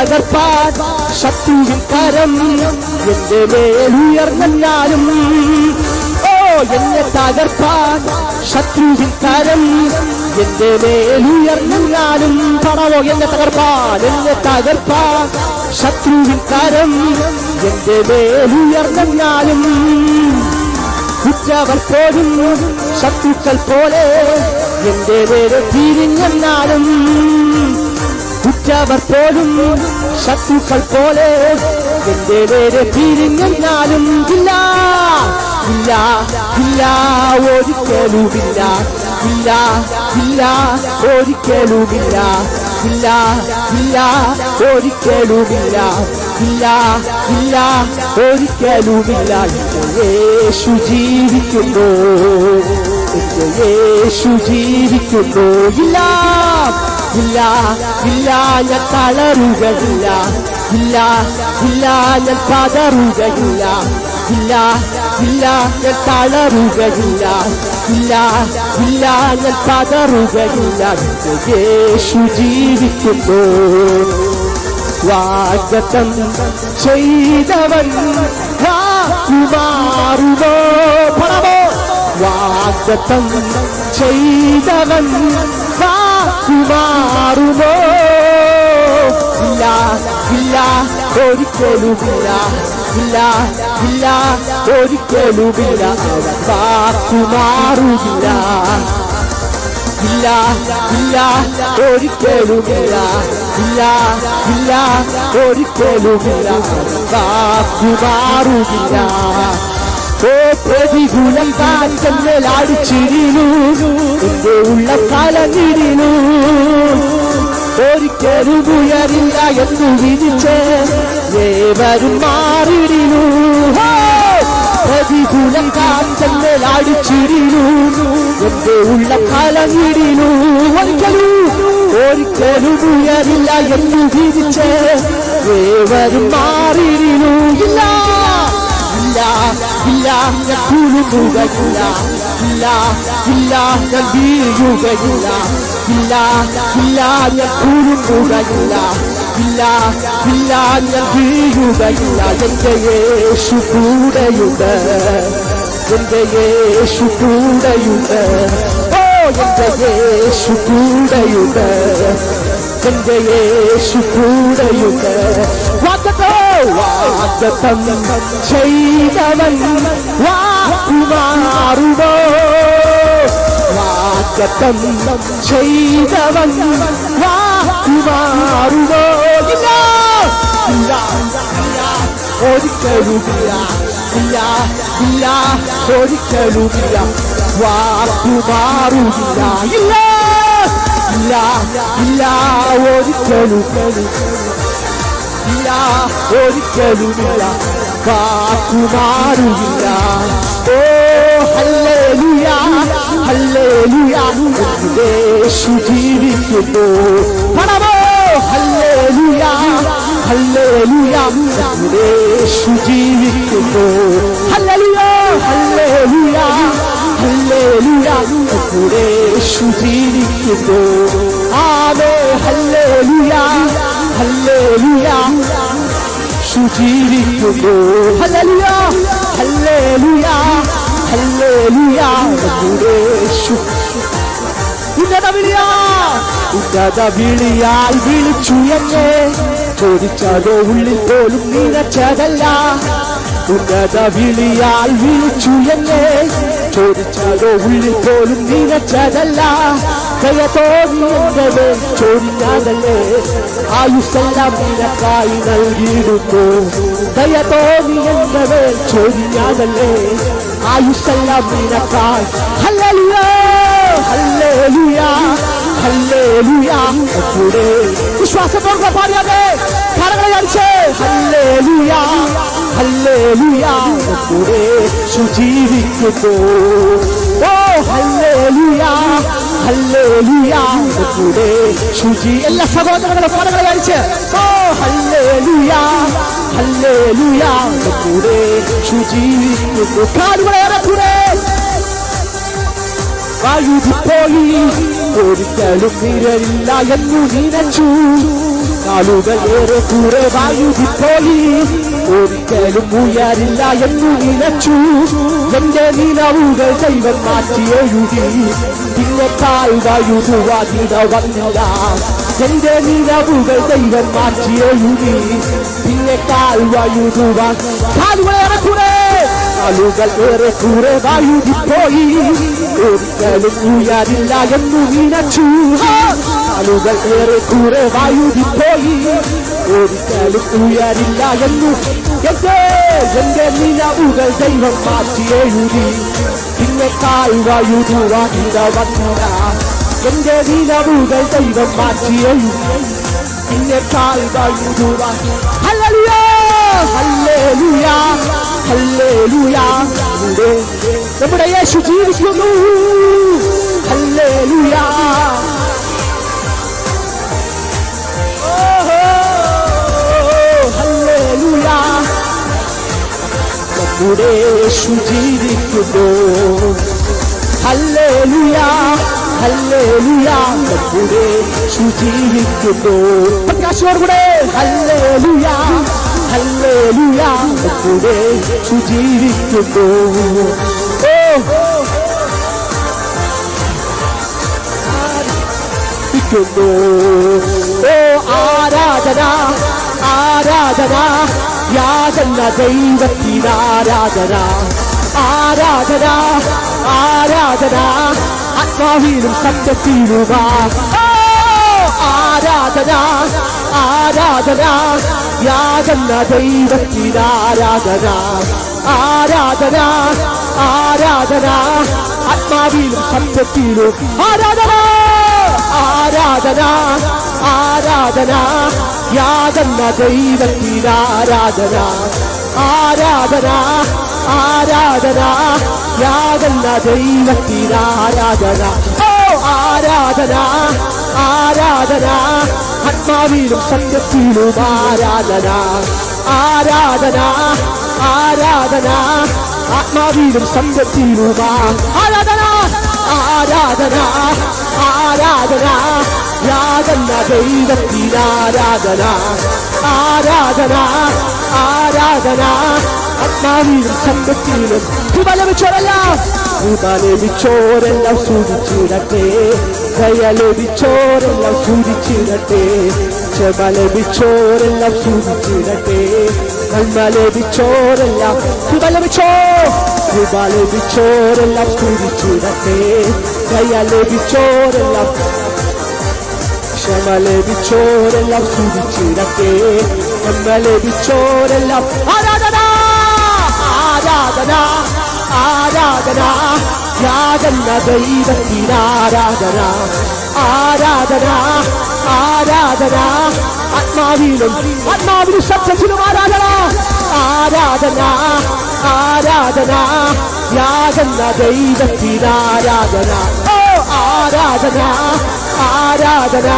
തകർപ്പാൻ ശത്രുവിൻ കരം. എന്റെ മേലുയർന്നാലും ഓ എന്നെ തകർപ്പാൻ ശത്രുവിൻ കരം. എന്റെ മേലുയർന്നാലും പണമോ എന്നെ തകർപ്പാൻ എന്നെ തകർപ്പാൻ ശത്രുവിൻ കരം. എന്റെ മേലുയർന്നാലും കുറ്റവർ പോലും ശത്രുക്കൾ പോലെ എന്റെ പേര് തിരിഞ്ഞെന്നാലും കുറ്റവർ പോലും ശത്രുക്കൾ പോലെ എന്റെ നേരെ തിരിഞ്ഞെന്നാലും ഇല്ല. ഇല്ല ഇല്ല ഒരിക്കലുമില്ല. ഇല്ല ഇല്ല ഒരിക്കലുമില്ല. ഇല്ല ഇല്ല ഒരിക്കലുമില്ല. ഇല്ല ഇല്ല ഒരിക്കലുമില്ല. യേശു ജീവിക്കുന്നു. യേശു ജീവിക്കുന്നു. ഇല്ല. ഇല്ല ഇല്ല ഞാൻ തളരുകയില്ല. ഇല്ല ഇല്ല ഞാൻ പതറുകയില്ല. ഇല്ല ഇല്ല ഞാൻ തളരുകയില്ല. ഇല്ല ഇല്ല ഞാൻ പതറുകയില്ല. യേശു ജീവിക്കുന്നു വാഗ്ദത്തം ചെയ്തവൻ വാക്കുമാറുമോ പണമോ വാഗ്ദത്തം ചെയ്തവൻ വാക്കുമാറുമോ ഇല്ല ഇല്ല ഒരിക്കലുമില്ല ഇല്ല ഇല്ല ഒരിക്കലുമില്ല അവൻ വാക്കുമാറുമില്ല ഇല്ല ഇല്ല ഒരിക്കലുമില്ല ഇല്ല ഇല്ല ഒരിക്കലുമില്ല വാക്കുമാറുമില്ല ഓ പ്രതികൂലം കാറ്റെന്നലാടിച്ചിരുന്നു എന്റെ ഉള്ള എന്ന് വിരിച്ച് ഏവരും മാറിയിരുന്നു ഹോ! പ്രതികൂലം കാറ്റെന്നലാടിച്ചിരുന്നു എന്റെ ഉള്ള കലങ്ങിരുന്നു ഒരിക്കലും ഒരിക്കലും ഉയരില്ല എന്ന് വിരിച്ച് ഏവരും മാറിയിരുന്നു ഇല്ല. ഇല്ല ഇല്ല ഞാൻ കുലുങ്ങുകയില്ല ഇല്ല ഇല്ല ഞാൻ വീഴുകയില്ല ഇല്ല ഇല്ല ഞാൻ കുലുങ്ങുകയില്ല ഇല്ല ഇല്ല ഞാൻ വീഴുകയില്ല എന്റെ യേശു കൂടെയുണ്ട് എന്റെ യേശു കൂടെയുണ്ട് ഓ എന്റെ യേശു കൂടെയുണ്ട് എന്റെ യേശു കൂടെയുണ്ട് വാഗ്ദത്തം ചെയ്തവൻ വാക്കുമാറുമോ വാഗ്ദത്തം ചെയ്തവൻ ഇല്ല ഇല്ല ഒരിക്കലുമില്ല ഇല്ല ഇല്ല ഒരിക്കലുമില്ല. വാക്കുമാറുമില്ല ഇല്ല ഇല്ല ഇല്ല ഒരിക്കലും ഇല്ല ഒരിക്കലുമില്ല കാക്കുമാറുമില്ല ഓ ഹല്ലേലൂയ ഹല്ലേലൂയ യേശു ജീവിക്കുന്നു? പണമോ ഹല്ലേലൂയ ഹല്ലേലൂയ യേശു ജീവിക്കുന്നു? ഹല്ലേലൂയ ഹല്ലേലൂയ ഹല്ലേലൂയ യേശു ജീവിക്കുന്നു? ആമേ ഹല്ലേലൂയ ഹല്ലേലൂയ. യേശു ജീവിക്കുന്നു ഉന്നത വിളിയാ ഉന്നത വിളിയാൽ വിളിച്ചു എന്നെ. ചോദിച്ചതോ ഉള്ളിൽ പോലും നിനച്ചതല്ല ഉന്നത വിളിയാൽ വിളിച്ചു എന്നെ. ചോദിച്ചാലോ ഉള്ളിൽ പോലും നിനച്ചതല്ല ദയ ചോദിക്കാതല്ലേ. ആയുസെല്ലാം നിനക്കായി നൽകിയിടുന്നു ദയ തോന്നി എന്റെ മേൽ ചോദിക്കാതല്ലേ. ആയുസെല്ലാം നിനക്കായി. Hallelujah hallelujah. കൂടെ വിശ്വാസത്തോടെ പാടിയാതെ കരങ്ങളെ അടിച്ച്. കൂടെ സുജീവിക്കുന്നു ഓ. ഹല്ലേലൂയ. ഹല്ലേലൂയ. കൂടെ സുജി എല്ലാ സഹോദരങ്ങളും കരങ്ങളെ അടിച്ച്. ഓ. ഹല്ലേലൂയ. ഹല്ലേലൂയ. കൂടെ സുജീവിക്കുന്നു കാലുകളേറെ കൂടെ വായുപോയി ഒരിക്കലും നിരല്ല എന്നു നിനച്ചു. കാലുകൾ ഏറെ കൂടെ വായുതിപ്പോയി ഒരിക്കലും ഉയരില്ല എന്നു നിലച്ചു എന്റെ നിലവുകൾ ദൈവം മാറ്റി എഴുതി. പിന്നെ താഴ് വായുതുവാതിട വന്നില്ല. എന്റെ നിലവുകൾ ദൈവം മാറ്റി എഴുതി. പിന്നെ തായ് വായുതുവാൻ കാലുകളേറെ കൂടെ. കാലുകൾ ഏറെ കൂറെ വായുതിപ്പോയി ഒരിക്കലും ഉയരില്ല എന്ന് വിനച്ചു കാലുകൾ ഏറെ കൂറെ വായുതിപ്പോയി ഒരിക്കലും ഉയരില്ല എന്നു എന്റെ എന്റെ നിലവുകൾ ദൈവം മാറ്റി എഴുതി പിന്നെ കാൽവായുധുവാഹിത വന്നില്ല എന്റെ നിലവുകൾ ദൈവം മാറ്റി എഴുതി പിന്നെ കാൽവായുധുവാഹി ഹല്ലേലൂയ ഹല്ലേലൂയ ഹല്ലേലൂയ. നമ്മുടെ യേശു ജീവിക്കുന്നു ഹല്ലേലൂയ. നമ്മുടെ യേശു ജീവിക്കുന്നു. Hallelujah hallelujah. നമ്മുടെ യേശു ജീവിക്കുന്നു. പ്രകാശോടുകൂടെ ഹല്ലേലൂയ ഹല്ലേലൂയ. യേശു ജീവിക്കുന്നു ഓ. ആരാധന ആരാധന. യാതന ദൈവത്തിനാരാധന ആരാധന. ആരാധന ആത്മാവിലും സത്യത്തിലുമാ. ഓ, ആരാധന ആരാധന യാതന ദൈവത്തിന് ആരാധന ആരാധന ആത്മാവിലും സത്യത്തിലും. ആരാധന ആരാധന ആരാധന യാതന്ന ദൈവത്തിന് ആരാധന ആരാധന യാതന്ന ദൈവത്തിന് ആരാധന ആരാധന. ആത്മാവിലും സത്യത്തിലും ആരാധന. ആരാധന ആരാധന. ആത്മാവിലും സത്യത്തിലും ആരാധന ആരാധന ആരാധന. യാതന്ന ദൈവത്തിനാരാധന ആരാധന. ആരാധന ആത്മാവിലും സത്യത്തിലും. കൃപ ലഭിച്ചോരെല്ലാം കൃപ സൂചിച്ചിടട്ടെ. ദയ സൂചിച്ചിടട്ടെ. ക്ഷമ സൂചിച്ചിടട്ടെ. നന്മ ലഭിച്ചോരെല്ലാം കൃപ സ്തുതിച്ചിടട്ടെ ദയ ലഭിച്ചോരെല്ലാം ക്ഷമ ലഭിച്ചോരെല്ലാം ആരാധന ആരാധന. ആരാധന? യാതന്ന ദൈവത്തിനാരാധന ആരാധന? ആരാധന? ആത്മാവിലും ആത്മാവിലും സത്യത്തിലും ആരാധന? ആരാധന? ആരാധന? യാതന്ന ദൈവത്തിനാരാധന ആരാധന? ആരാധന?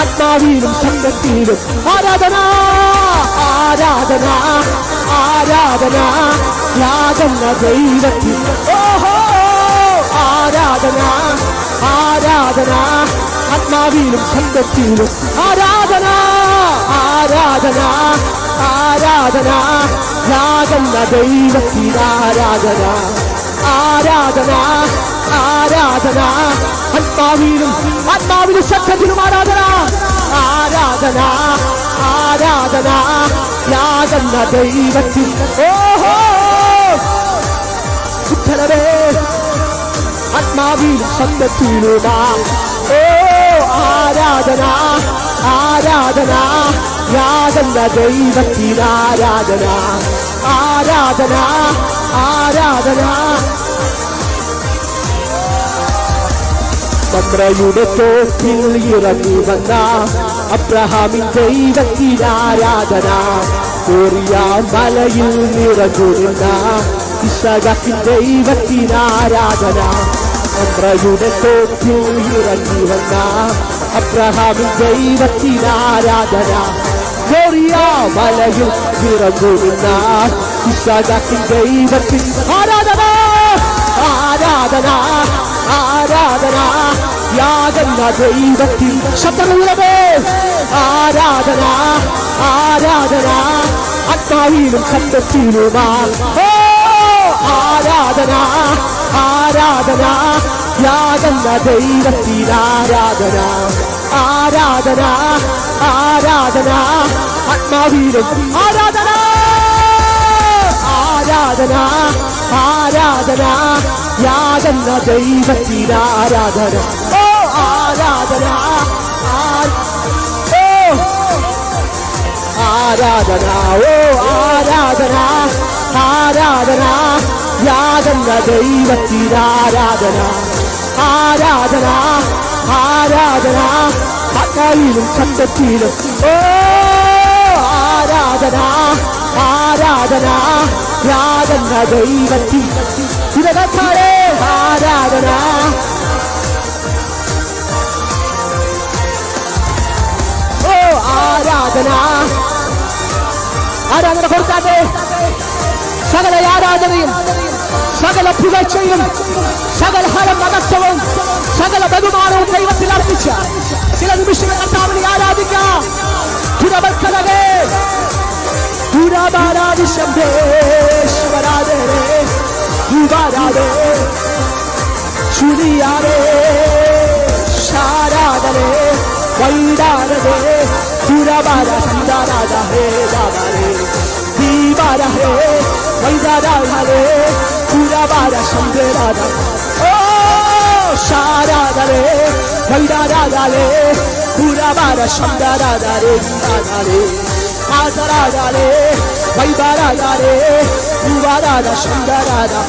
ആത്മാവിലും സംഘത്തിലും ആരാധന? ആരാധന? ആരാധന യാതന്ന ദൈവത്തിൽ. ഓഹോ ആരാധന ആരാധന ആത്മാവിലും ശബ്ദത്തിലും ആരാധന ആരാധന ആരാധന യാതന്ന ദൈവത്തിൽ ആരാധന. ആരാധന ആരാധന ആത്മാവിലും ആത്മാവിലും ശബ്ദത്തിലും ആരാധന. ആരാധന ആരാധന യാതന്ന ദൈവത്തിൽ. ഓഹോ! ഉത്തരവേ ആത്മാവിലും സത്യത്തിലുമാ ഓ ആരാധന ആരാധന യാതെന്ന ദൈവത്തിൽ ആരാധന ആരാധന ആരാധന മമ്രയുടെ തോട്ടിൽ ഇറങ്ങി വന്ന അബ്രഹാമിൻ ദൈവത്തിനാരാധന കോറിയ മലയിൽ നിറഞ്ഞുരുന്ന ഇഷകത്തിൻ ദൈവത്തിനാരാധന ആരാധന. തോക്കിൽ ഇറങ്ങി വന്ന അബ്രഹാമിൻ ദൈവത്തിനാരാധന കോറിയ മലയിൽ നിറഞ്ഞുരുന്ന ഇഷകത്തിൻ ദൈവത്തിൻ ആരാധന. ആരാധന ആരാധന യാതന്ന ദൈവത്തിൽ. ആരാധന ആരാധന ആരാധന ആത്മാവിലും സത്യത്തിലുമാ. ഓ ആരാധന ആരാധന യാതന്ന ദൈവത്തിൽ ആരാധന ആരാധന ആരാധന ആത്മാവിലും ആരാധന. ആരാധന ആരാധന യാതെന്ന ദൈവത്തിന് ആരാധന. ഓ ആരാധന ഓ ആരാധന ഓ ആരാധന ആരാധന യാതെന്ന ദൈവത്തിന് ആരാധന. ആരാധന ആരാധന ആത്മാവിലും സത്യത്തിലും ഓ ആരാധന ആരാധന യാതെന്ന ദൈവത്തിൽ ഇതകത്താളെ ആരാധന. ഓ ആരാധന. ആരാധന കൊടുക്കാതെ സകല ആരാധനയും സകല പുകഴ്ചയും സകല ഹരം മഹത്വവും സകല ബഹുമാനവും ദൈവത്തിൽ അർപ്പിച്ച Radhe Shambhe Shiva Radhe Re Shiva Radhe Shuriya Re Sharada Re Vaida Re Durabara Sanda Radha Re Radha Re Divara Re Vaida Radha Re Durabara Sanda Radha Oh Sharada Re Vaida Radha Re Durabara Sanda Radha Re Radha Re ఆసరాగాలే వైబారాగాలే యువారాగా శంకరాగా